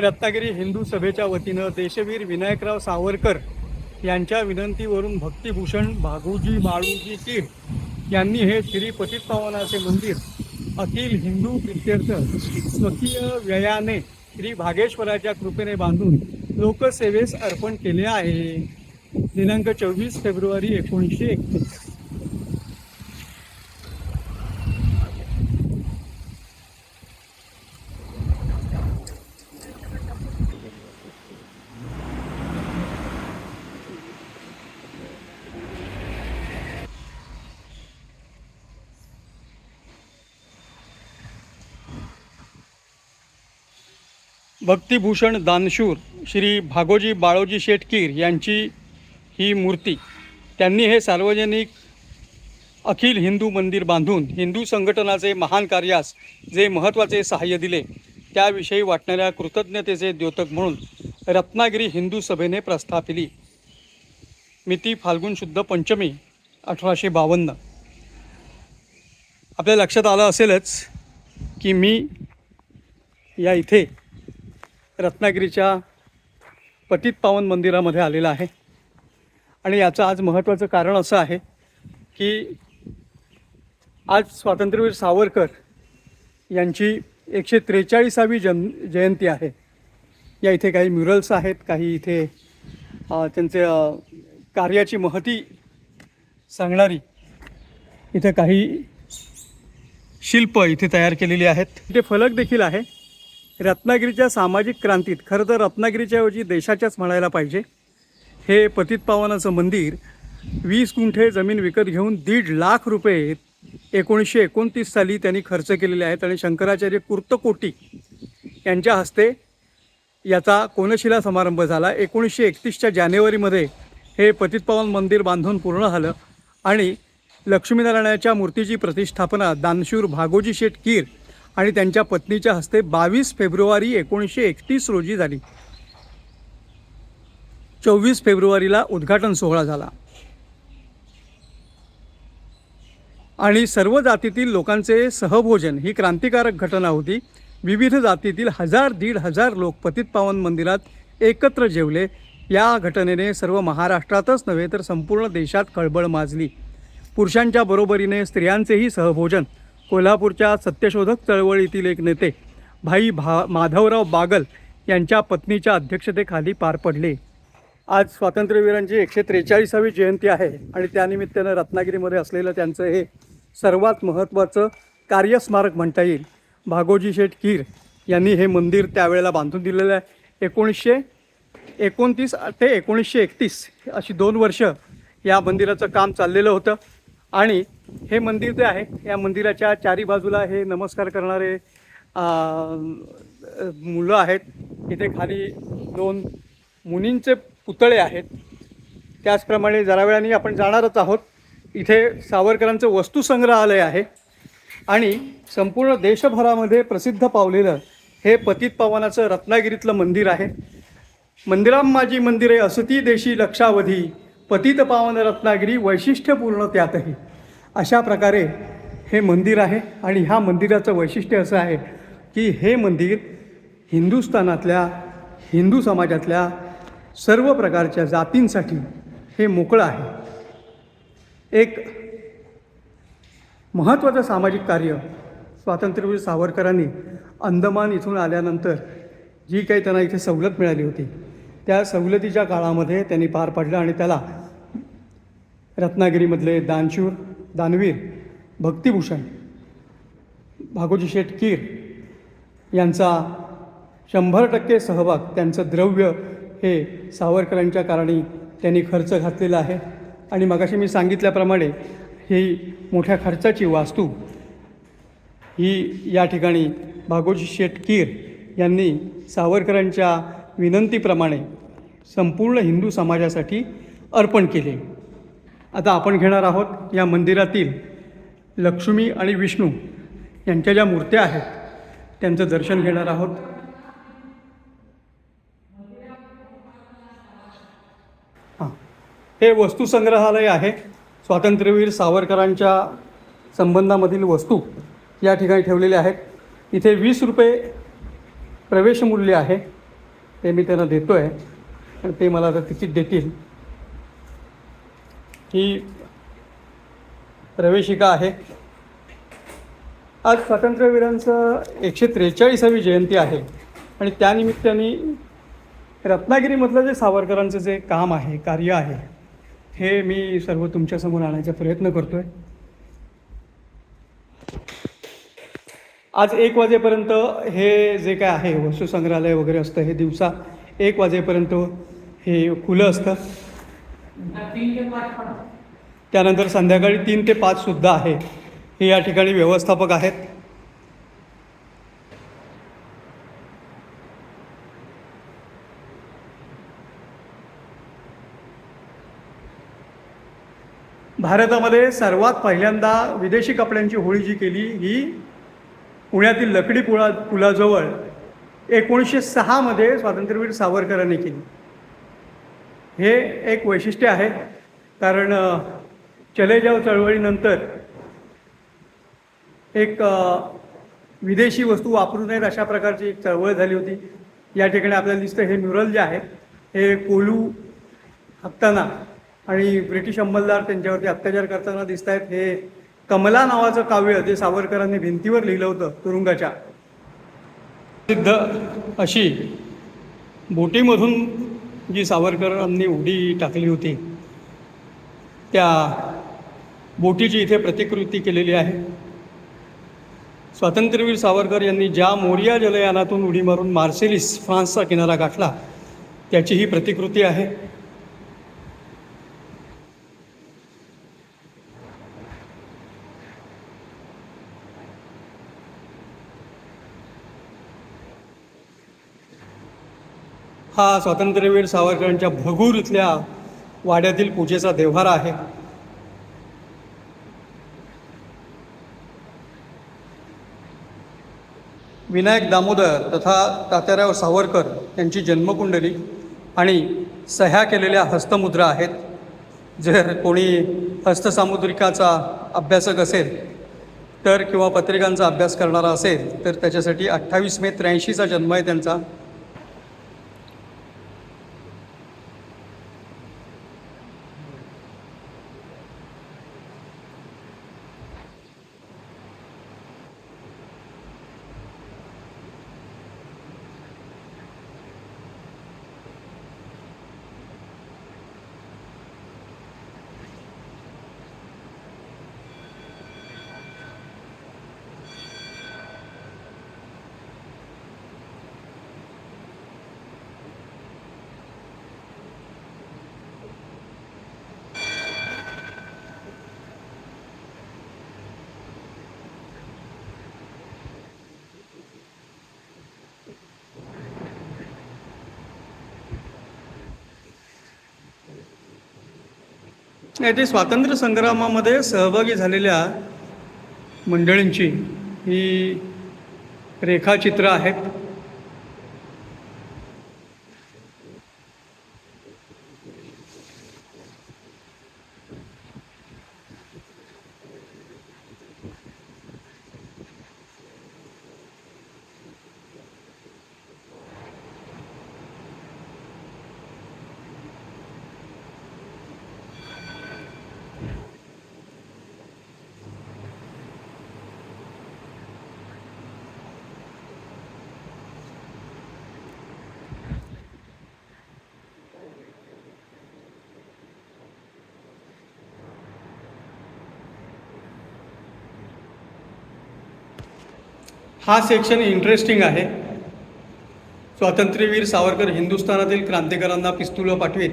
रत्नागिरी हिंदू सभेच्या वतीनं देशवीर विनायकराव सावरकर यांच्या विनंतीवरून भक्तिभूषण भागोजी बाळूजी कीर यांनी हे श्री पतितपावनाचे मंदिर अखिल हिंदू प्रित्यर्थ स्वकीय व्ययाने श्री भागेश्वराच्या कृपेने बांधून लोकसेवेस अर्पण केले आहे. दिनांक चोवीस फेब्रुवारी एकोणीसशे एकतीस. भक्तिभूषण दानशूर श्री भागोजी बाळोजी शेटकीर यांची ही मूर्ती. त्यांनी हे सार्वजनिक अखिल हिंदू मंदिर बांधून हिंदू संघटनाचे महान कार्यास जे महत्त्वाचे सहाय्य दिले त्याविषयी वाटणाऱ्या कृतज्ञतेचे द्योतक म्हणून रत्नागिरी हिंदू सभेने प्रस्थापिली. मिती फाल्गुन शुद्ध पंचमी अठराशे बावन्न. आपल्या लक्षात आलं असेलच की मी या इथे रत्नागिरीच्या पतित पावन मंदिरामध्ये आलेला आहे. आणि याचं आज महत्त्वाचं कारण असं आहे की आज स्वातंत्र्यवीर सावरकर यांची एकशे त्रेचाळीसावी जन जयंती आहे. या इथे काही म्युरल्स आहेत काही इथे त्यांचे कार्याची महती सांगणारी इथे काही शिल्प इथे तयार केलेली आहेत. इथे फलक देखील आहे. रत्नागिरीच्या सामाजिक क्रांतीत खरं तर रत्नागिरीच्या ऐवजी देशाच्याच म्हणायला पाहिजे. हे पतित पावनाचं मंदिर वीस गुंठे जमीन विकत घेऊन दीड लाख रुपये एकोणीसशे एकोणतीस साली त्यांनी खर्च केलेले आहेत आणि शंकराचार्य कुर्तकोटी यांच्या हस्ते याचा कोनशिला समारंभ झाला. एकोणीसशे एकतीसच्या जानेवारीमध्ये हे पतितपावन मंदिर बांधून पूर्ण झालं आणि लक्ष्मीनारायणाच्या मूर्तीची प्रतिष्ठापना दानशूर भागोजी शेठ कीर आणि त्यांच्या पत्नीच्या हस्ते बावीस फेब्रुवारी एकोणीसशे एकतीस रोजी झाली. चोवीस फेब्रुवारीला उद्घाटन सोहळा झाला. आणि सर्व जातीतील लोकांचे सहभोजन ही क्रांतिकारक घटना होती. विविध जातीतील हजार दीड हजार लोक पतित पावन मंदिरात एकत्र जेवले. या घटनेने सर्व महाराष्ट्रातच नव्हे तर संपूर्ण देशात खळबळ माजली. पुरुषांच्या बरोबरीने स्त्रियांचेही सहभोजन कोल्हापूरच्या सत्यशोधक चळवळीतील एक नेते भाई भा माधवराव बागल यांच्या पत्नीच्या अध्यक्षतेखाली पार पडले. आज स्वातंत्र्यवीरांची एकशे त्रेचाळीसावी जयंती आहे आणि त्यानिमित्तानं रत्नागिरीमध्ये असलेलं त्यांचं हे सर्वात महत्त्वाचं कार्यस्मारक म्हणता येईल. भागोजी शेठ कीर यांनी हे मंदिर त्यावेळेला बांधून दिलेलं आहे. एकोणीसशे एकोणतीस ते एकोणीसशे एकतीस अशी दोन वर्ष या मंदिराचं काम चाललेलं होतं. आणि हे मंदिर जे आहे या मंदिराच्या चारी बाजूला हे नमस्कार करणारे मुलं आहेत. इथे खाली दोन मुनींचे पुतळे आहेत. त्याचप्रमाणे जरा वेळाने आपण जाणारच आहोत. इथे सावरकरांचं वस्तुसंग्रहालय आहे. आणि संपूर्ण देशभरामध्ये प्रसिद्ध पावलेलं हे पतित पावनाचं रत्नागिरीतलं मंदिर आहे. मंदिराम माझी मंदिरे असती देशी लक्षावधी पतित पावन रत्नागिरी वैशिष्ट्यपूर्ण त्यातही. अशा प्रकारे हे मंदिर आहे आणि ह्या मंदिराचं वैशिष्ट्य असं आहे की हे मंदिर हिंदुस्थानातल्या हिंदू समाजातल्या सर्व प्रकारच्या जातींसाठी हे मोकळं आहे. एक महत्त्वाचं सामाजिक कार्य स्वातंत्र्यवीर सावरकरांनी अंदमान इथून आल्यानंतर जी काही त्यांना इथे सवलत मिळाली होती त्या सवलतीच्या काळामध्ये त्यांनी पार पाडलं आणि त्याला रत्नागिरीमधले दानशूर दानवीर भक्तिभूषण भागोजी शेटकीर यांचा शंभर टक्के सहभाग त्यांचं द्रव्य हे सावरकरांच्या कारणी त्यांनी खर्च घातलेला आहे. आणि मगाशी मी सांगितल्याप्रमाणे ही मोठ्या खर्चाची वास्तू ही या ठिकाणी भागोजी शेटकीर यांनी सावरकरांच्या विनंतीप्रमाणे संपूर्ण हिंदू समाजासाठी अर्पण केले. आता आपण घेणार आहोत या मंदिरातील लक्ष्मी आणि विष्णू यांच्या ज्या मूर्त्या आहेत त्यांचं दर्शन घेणार आहोत. हां. हे वस्तुसंग्रहालय आहे. स्वातंत्र्यवीर सावरकरांच्या संबंधामधील वस्तू या ठिकाणी ठेवलेल्या आहेत. इथे वीस रुपये प्रवेशमूल्य आहे. ते मी त्यांना देतो आहे आणि ते मला आता तिकीट देतील. ही प्रवेशिका आहे. आज स्वातंत्र्यवीरांचं एकशे त्रेचाळीसावी जयंती आहे आणि त्यानिमित्ताने रत्नागिरीमधलं जे सावरकरांचं जे काम आहे कार्य आहे हे मी सर्व तुमच्यासमोर आणायचा प्रयत्न करतो आहे आज एक वाजेपर्यंत हे जे काय आहे वस्तुसंग्रहालय वगैरे असतं हे दिवसा एक वाजेपर्यंत हे खुलं असतं. त्यानंतर संध्याकाळी तीन ते पाच सुद्धा आहे. हे या ठिकाणी व्यवस्थापक आहेत. भारतामध्ये सर्वात पहिल्यांदा विदेशी कपड्यांची होळी जी केली ही पुण्यातील लकडी पुळा पुलाजवळ एकोणीसशे सहामध्ये स्वातंत्र्यवीर सावरकरांनी केली. हे एक वैशिष्ट्य आहे. कारण चले जाव चळवळीनंतर एक विदेशी वस्तू वापरू नयेत अशा प्रकारची एक चळवळ झाली होती. या ठिकाणी आपल्याला दिसतं हे म्युरल जे आहे हे कोलू हत्ताना आणि ब्रिटिश अंमलदार त्यांच्यावरती अत्याचार करताना दिसत आहेत हे कमला नावाचं काव्य जे सावरकरांनी भिंतीवर लिहिलं होतं तुरुंगाच्या. सिद्ध अशी बोटीमधून जी सावरकरांनी उडी टाकली होती त्या बोटीची इथे प्रतिकृती केलेली आहे. स्वातंत्र्यवीर सावरकर यांनी ज्या मोरिया जलयानातून उडी मारून मार्सेलिस फ्रान्सचा किनारा गाठला त्याची ही प्रतिकृती आहे. हा स्वातंत्र्यवीर सावरकरांच्या भगूर इथल्या वाड्यातील पूजेचा देव्हारा आहे. विनायक दामोदर तथा तात्याराव सावरकर यांची जन्मकुंडली आणि सह्या केलेल्या हस्तमुद्रा आहेत. जर कोणी हस्तसामुद्रिकाचा अभ्यासक असेल तर किंवा पत्रिकांचा अभ्यास करणारा असेल तर त्याच्यासाठी अठ्ठावीस मे त्र्याऐंशीचा जन्म आहे त्यांचा. नाही ते स्वातंत्र्य संग्रामामध्ये सहभागी झालेल्या मंडळींची ही रेखाचित्र आहेत. हा सेक्शन इंटरेस्टिंग आहे. स्वातंत्र्यवीर सावरकर हिंदुस्थानातील क्रांतिकारांना पिस्तुलं पाठवीत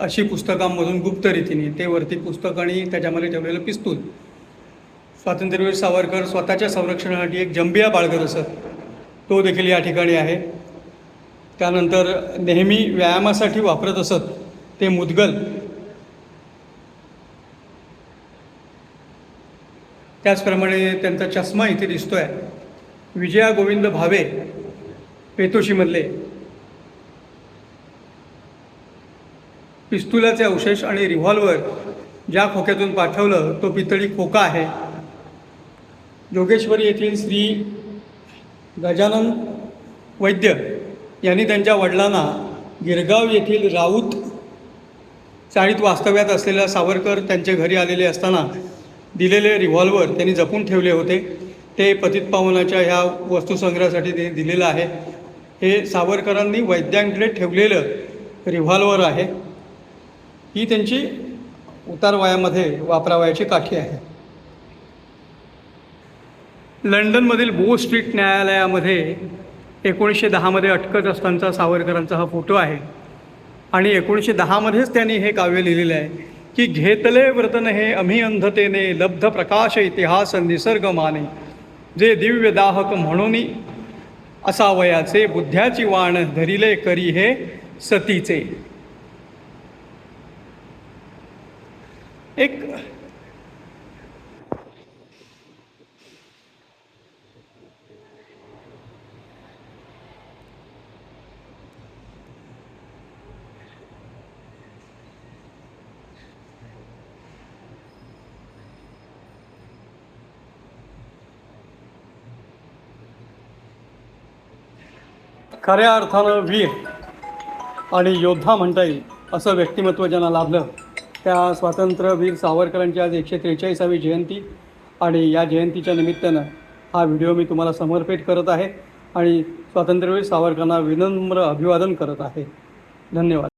अशी पुस्तकांमधून गुप्त रीतीने ते वरती पुस्तक आणि त्याच्यामध्ये ठेवलेलं पिस्तूल. स्वातंत्र्यवीर सावरकर स्वतःच्या संरक्षणासाठी एक जंबिया बाळगत असत. तो देखील या ठिकाणी आहे. त्यानंतर नेहमी व्यायामासाठी वापरत असत. ते मुदगल. त्याचप्रमाणे त्यांचा चष्मा इथे दिसतो आहे विजया गोविंद भावे पेतोशीमधले पिस्तुलाचे अवशेष आणि रिव्हॉल्वर ज्या खोक्यातून पाठवलं तो पितळी खोका आहे. जोगेश्वरी येथील श्री गजानन वैद्य यांनी त्यांच्या वडिलांना गिरगाव येथील राऊत चाळीत वास्तव्यात असलेल्या सावरकर त्यांच्या घरी आलेले असताना दिलेले रिव्हॉल्वर त्यांनी जपून ठेवले होते. ते पतितपावनाच्या ह्या वस्तूसंग्रहासाठी ते दिलेलं आहे. हे सावरकरांनी वैद्यांकडे ठेवलेलं रिव्हॉल्वर आहे. ही त्यांची उतारवयामध्ये वापरावयाची काठी आहे. लंडनमधील बो स्ट्रीट न्यायालयामध्ये एकोणीसशे दहामध्ये अटकत असतानाचा सावरकरांचा हा फोटो आहे. आणि एकोणीसशे दहामध्येच त्यांनी हे काव्य लिहिलेलं आहे की घेतले व्रतन हे अमी अंधतेने लब्ध प्रकाश इतिहास निसर्ग माने. जे दिव्य दाहक म्हणून असावयाचे बुद्ध्याची वाण धरिले करी हे सतीचे. एक खऱ्या अर्थानं वीर आणि योद्धा म्हणता येईल असं व्यक्तिमत्व ज्यांना लाभलं. त्या स्वातंत्र्यवीर सावरकरांची आज एकशे त्रेचाळीसावी जयंती आणि या जयंतीच्या निमित्तानं हा व्हिडिओ मी तुम्हाला समर्पित करत आहे आणि स्वातंत्र्यवीर सावरकरांना विनम्र अभिवादन करत आहे. धन्यवाद.